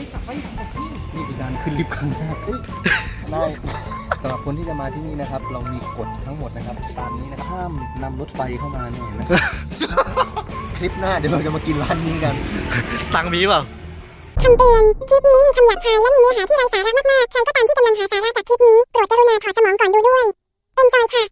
ฮ้ยกลับไปกลับที่นี่คือการขึ้นลิฟต์ครั้งแรกอุ๊ยได้สำหรับคนที่จะมาที่นี่นะครับ เรามีกฎทั้งหมดนะครับตามนี้นะครับห้ามนำรถไฟเข้ามาเนี่ยนไหมคลิปหน้าเดี๋ยวเราจะมากินร้านนี้กัน ตังค์มีเปล่า คำเตือน คลิปนี้มีคำหยาบคายและมีเนื้อหาที่ไร้สาระมากๆ ใครก็ตามที่กำลังหาสาระจากคลิปนี้ โปรดกรุณาถอดสมองก่อนดูด้วย Enjoy ค่ะ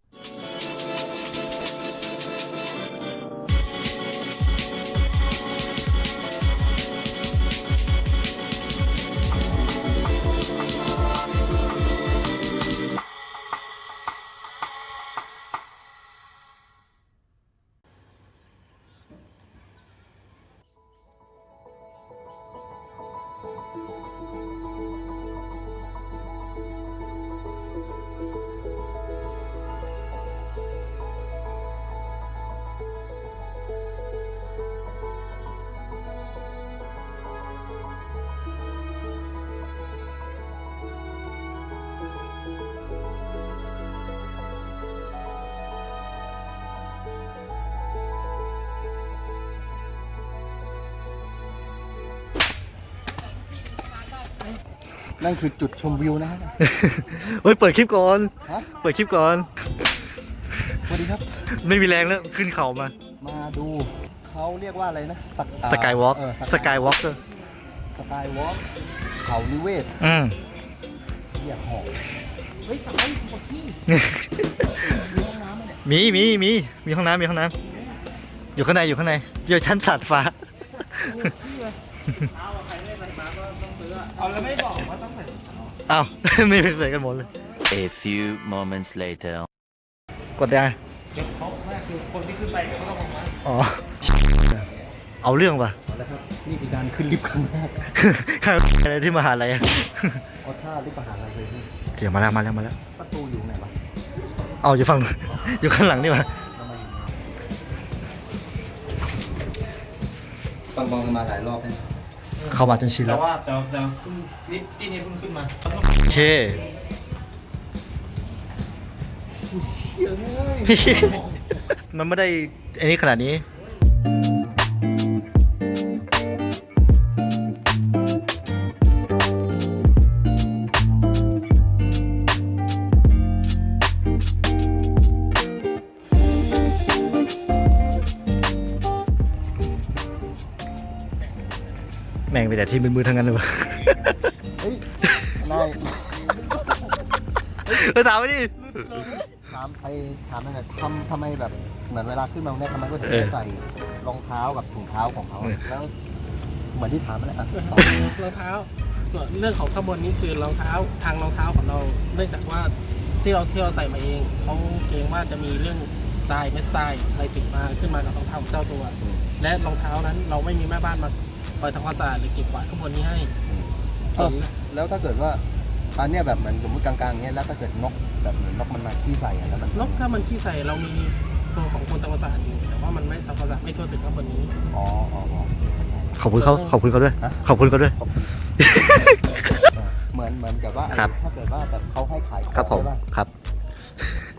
นั่นคือจุดชมวิวนะฮะ เฮ้ยเปิดคลิปก่อน ฮะ เปิดคลิปก่อน สวัสดีครับ ไม่มีแรงแล้วขึ้นเขามา มาดูเขาเรียกว่าอะไรนะสกสกายวอล์กเออสกายวอล์กสกายวอล์กเขานิเวศอืมเรียกหอกเฮ้ยกลับไปกลับที่มีมีมีมีห้องน้ำมีห้องน้ำอยู่ข้างในอยู่ข้างในอยู่ชั้นสัตว์ฟ้า เอาแล้วไม่บอกว่าต้องใส่ อ้าว ไม่เป็นใส่กันหมดเลย A few moments later. กดยังไงเดี๋ยวเขาแม่คือคนที่ขึ้นไปเดี๋ยวเขาต้องลงมาอ๋อ เอาเรื่องป่ะเอาละครับนี่คือการขึ้นลิฟต์ครั้งแรกข้างอะไรที่มหาลัยอะเอาท่าลิฟต์มหาลัยเลยนี่เกี่ยวมาแล้วมาแล้วมาแล้ว ประตูอยู่ไหนวะเอาอยู่ฝั่งอยู่ข้างหลังนี่มาทำไมอยู่ฟังบอลกันมาหลายรอบแล้ว เข้ามาจนชินแต่แล้ว ว่าแต่แต่เพิ่งนิดที่นี่เพิ่งขึ้นมาโอเคเชี่ยเลยมันไม่ได้อันนี้ขนาดนี้ แม่งไปแต่ที่มือๆทั้งนั้นเลยวะเฮ้ยนายเออถามไปดิ ถามไปถามหน่อยทำทำไมแบบเหมือนเวลาขึ้นมาเนี่ยทำไมก็ถึงเออไม่ใส่รองเท้ากับถุงเท้าของเขาเออแล้วเหมือนที่ถามมาแหละอะตอบรองเท้า ส่วนเรื่องของข้างบนนี้คือรองเท้าทางรองเท้าของเรา เนื่องจากว่าที่เราที่เราใส่มาเองเขาเกรงว่าจะมีเรื่องทรายเม็ดทรายอะไรติดมาขึ้นมากับรองเท้าของเจ้าตัว และรองเท้านั้นเราไม่มีแม่บ้านมา คอยทำความสะอาดหรือเก็บกวาดข้างบนนี้ให้ ส่วนแล้วถ้าเกิดว่าอันเนี้ยแบบเหมือนสมมติกลางๆเงี้ยแล้วถ้าเกิดนกแบบเหมือนนกมันมาขี้ใส่อะแล้วมันนกถ้ามันขี้ใส่เรามีตัวของคนทำความสะอาดอยู่แต่ว่ามันไม่ทำความสะอาดไม่ทั่วถึงข้างบนนี้ อ๋ออ๋ออ๋อ ขอบคุณเขาขอบคุณเขาด้วย ฮะ ขอบคุณเขาด้วย เหมือนเหมือนกับว่าครับ ถ้าเกิดว่าแบบเขาให้ขายของครับผมใช่ป่ะครับ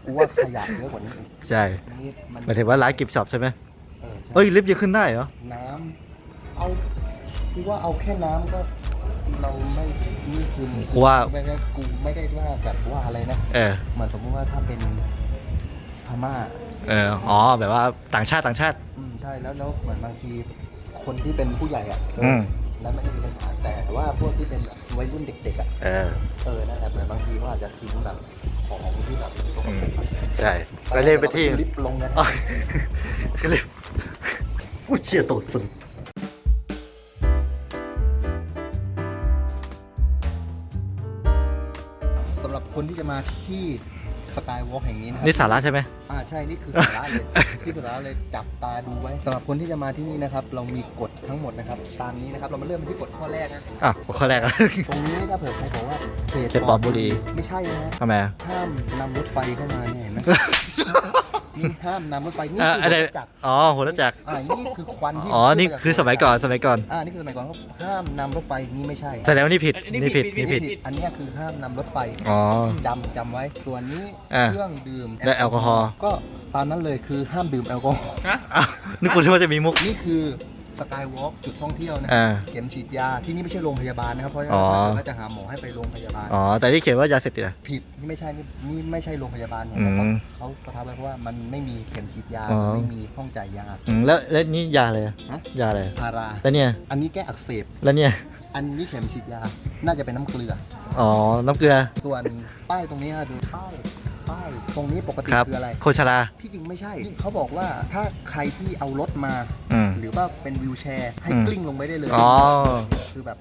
กูว่าขยะเยอะกว่านี้อีกใช่นี่มันหมายถึงว่าร้านกิฟต์ช็อปใช่ไหมเออใช่เอ้ยลิฟต์ยังขึ้นได้เหรอน้ำเอา กูว่าเอาแค่น้ำก็เราไม่นี่คือกูว่า ไม่ได้กูไม่ได้ว่าแบบว่าอะไรนะเออ เหมือนสมมติว่าถ้าเป็นพม่า เออ อ๋อ แบบว่าต่างชาติต่างชาติ อืมใช่แล้วแล้วเหมือนบางทีคนที่เป็นผู้ใหญ่อะอืมแล้วไม่ได้มีปัญหาแต่ว่าพวกที่เป็นแบบวัยรุ่นเด็กๆอะเออ เออนั่นแหละเหมือนบางทีเขาอาจจะทิ้งแบบของที่แบบสกปรกอะใช่ไปเล่นไปที่ ลิฟต์ลงกัน อ๋อคือลิฟต์อุ้ยเชี่ยตกสุด คนที่จะมาที่สกายวอล์กแห่งนี้นะครันี่สาระใช่ไหม อ่าใช่นี่คือสาระเลยนี่คือสาระเลยจับตาดูไว้สำหรับคนที่จะมาที่นี่นะครับ เรามีกฎทั้งหมดนะครับ ตามนี้นะครับเรามาเริ่มที่กฎข้อแรกนะอะข้อแรกอะตรงนี้ถ้าเผื่อใครบอกว่าเขตเขตปลอดบุรีไม่ใช่นะฮะทำไมอะห้ามนำรถไฟเข้ามาเนี่ยเห็นไหม นี่ห้ามนำรถไฟนี่อะคืออะไรรถจักรอ๋อหัวรถจักรอ่านี่คือควันที่อ๋อนี่คือสมัยก่อนสมัยก่อนอ่านี่คือสมัยก่อนเขาห้ามนำรถไฟนี่ไม่ใช่แสดงว่านี่ผิดนี่ผิดนี่ผิด อันเนี้ยคือห้ามนำรถไฟอ๋อจำจำไว้ส่วนนี้อะเครื่องดื่มและแอลกอฮอล์ก็ตามนั้นเลยคือห้ามดื่มแอลกอฮอล์อ้าวนึกคุณว่าจะมีมุกนี่คือ สกายวอล์กจุดท่องเที่ยวนะอ่า เข็มฉีดยาที่นี่ไม่ใช่โรงพยาบาลนะครับเพราะฉะอ๋นั้นอถ้าเกิดว่าจะหาหมอให้ไปโรงพยาบาล อ๋อ แต่ที่เขียนว่ายาเสพติดอะ ผิดนี่ไม่ใช่นี่นี่ไม่ใช่โรงพยาบาลเนี่ยอืมเขาเขาประทับไว้เพราะว่ามันไม่มีเข็มฉีดยาอ๋อ ไม่มีห้องจ่ายยา อืมแล้วแล้วนี่ยาอะไรอะฮะ ยาอะไรพารา แล้วเนี่ย อันนี้แก้อักเสบ แล้วเนี่ย อันนี้เข็มฉีดยา น่าจะเป็นน้ำเกลือ อ๋อ น้ำเกลือ ส่วนป้ายตรงนี้ครับดูป้าย ป้ายตรงนี้ปกติครับ คืออะไร โคชารา ที่จริงไม่ใช่ เขาบอกว่าถ้าใครที่เอารถมา อืม หรือว่าเป็นวิวแชร์ ให้อืมกลิ้งลงไปได้เลย อ๋อคือแบบ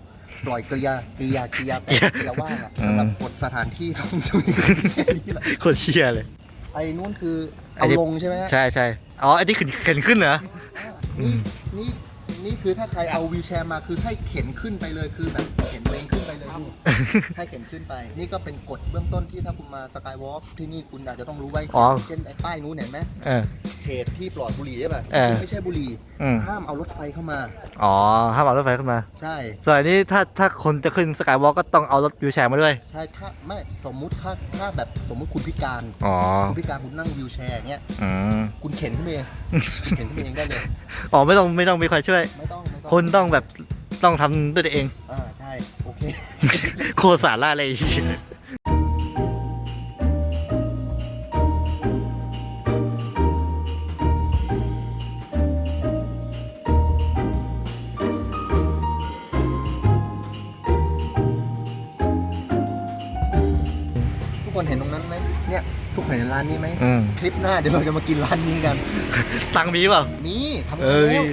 ปล่อยเกลียเกลียเกลียแต่เกลียว่างอะอืม สำหรับกดสถานที่ท่องเที่ยวแค่นี้แหละโคตรเชี่ยเลย ไอ้นู้นคือไอ้เอาที่ลงใช่ไหมฮะใช่ใช่อ๋อ อันนี้ขึ้นเข็นขึ้นเหรออืนี่มนี่นี่คือถ้าใครเอาวิวแชร์มาคือให้เข็นขึ้นไปเลยคือแบบเข็นตัวเองขึ้น ไปเลยนี่ให้เข็นขึ้นไป นี่ก็เป็นกฎเบื้องต้นที่ถ้าคุณมาสกายวอล์กที่นี่คุณอาจจะต้องรู้ไว้อ๋อ เช่นไอ้ป้ายนู้นเห็นไหมเออ เขตที่ปลอดบุหรี่ใช่ป่ะเออไม่ใช่บุหรี่อืมห้ามเอารถไฟเข้ามา อ๋อห้ามเอารถไฟขึ้นมาใช่ ส่วนอันนี้ถ้าถ้าคนจะขึ้นสกายวอล์กก็ต้องเอารถวิวแชร์มาด้วย ใช่ถ้าไม่สมมุติถ้าถ้าแบบสมมุติคุณพิการอ๋อ คุณพิการคุณนั่งวิวแชร์อย่างเงี้ยอืม คุณเข็นขึ้นไปเองคุณเข็นขึ้นไปเองได้เลย อ๋อไม่ต้องไม่ต้องมีใครช่วย ไม่ต้องไม่ต้องคนต้องแบบต้องทำด้วยตัวเอง อ่าใช่ โอเค โคตรสาระเลย ทุกคนเห็นตรงนั้นไหมเนี่ย ทุกคนเห็นร้านนี้ไหม อืมคลิปหน้าเดี๋ยวเราจะมากินร้านนี้กัน ตังค์มีเปล่านี่ทำเองานยแล้ว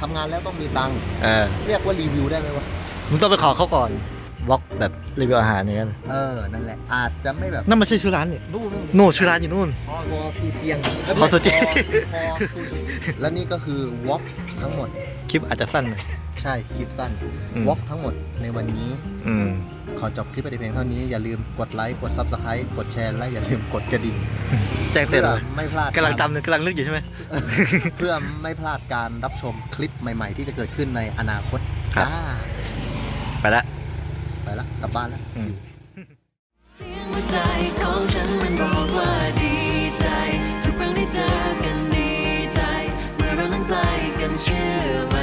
ทำงานแล้วต้องมีตังค์ เออ เรียกว่ารีวิวได้ไหมวะ มึงต้องไปขอเขาก่อนวอล์กแบบรีวิวอาหารอย่างเงี้ยเออ นั่นแหละ อาจจะไม่แบบนั่นมันใช่ชื่อร้านนี่นู่นนู่นชื่อร้านอยู่นู่น คอซูเจียงคอซูเจียง คอซูชิและนี่ก็คือวอล์กทั้งหมด คลิปอาจจะสั้นหน่อย ใช่คลิปสั้นอืม วอล์กทั้งหมดในวันนี้ อืม ขอจบคลิปไปแต่เพียงเท่านี้ อย่าลืมกดไลค์ กด Subscribe กดแชร์และอย่าลืมกดกระดิ่งแจ้งเตืเพื่อนอเลยไม่พลาดกำลังจำเลยกำลังนึกอยู่ใช่ไหม เพื่อไม่พลาดการรับชมคลิปใหม่ ๆ ที่จะเกิดขึ้นในอนาคตครับ จ้า ไปละไปละกลับบ้านแล้วอืมเสียงหัวใจของฉันมันบอกว่าดีใจ ทุกครั้งที่เจอกันดีใจ เมื่อเรานั่งใกล้กันเชื่อ